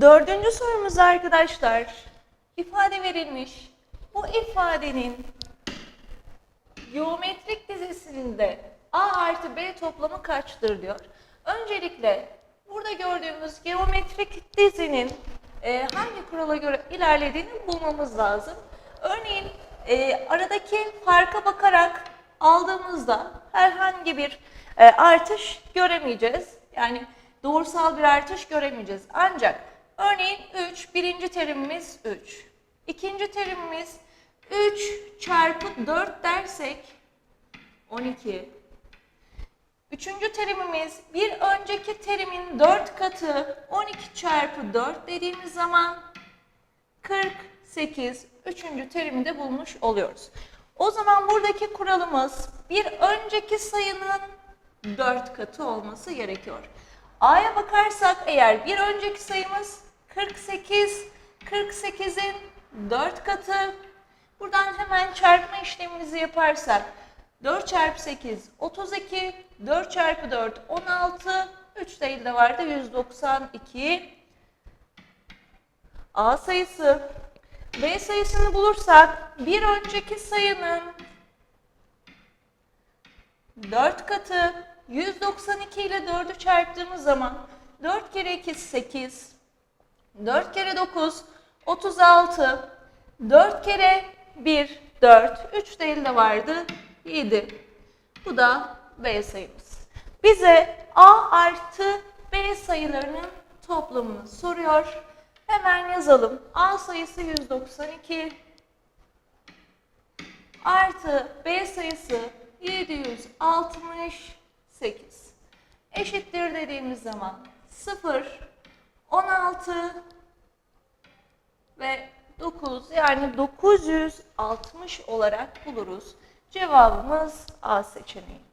Dördüncü sorumuz arkadaşlar. İfade verilmiş. Bu ifadenin geometrik dizisinde A artı B toplamı kaçtır diyor. Öncelikle burada gördüğümüz geometrik dizinin e, hangi kurala göre ilerlediğini bulmamız lazım. Örneğin e, aradaki farka bakarak aldığımızda herhangi bir e, artış göremeyeceğiz. Yani doğrusal bir artış göremeyeceğiz. Ancak örneğin 3, birinci terimimiz 3. İkinci terimimiz 3 çarpı 4 dersek 12. Üçüncü terimimiz bir önceki terimin 4 katı 12 çarpı 4 dediğimiz zaman 48. Üçüncü terimi de bulmuş oluyoruz. O zaman buradaki kuralımız bir önceki sayının 4 katı olması gerekiyor. A'ya bakarsak eğer bir önceki sayımız 48, 48'in 4 katı. Buradan hemen çarpma işlemimizi yaparsak 4 çarpı 8 32, 4 çarpı 4 16, 3 değil de vardı 192. A sayısı B sayısını bulursak bir önceki sayının 4 katı 192 ile 4'ü çarptığımız zaman 4 kere 2 8 4 kere 9 36 4 kere 1 4 3 değil de vardı 7 bu da B sayımız. Bize A artı B sayılarının toplamını soruyor. Hemen yazalım. A sayısı 192 artı B sayısı 768 eşittir dediğimiz zaman 0, 16 ve 9 yani 960 olarak buluruz. Cevabımız A seçeneği.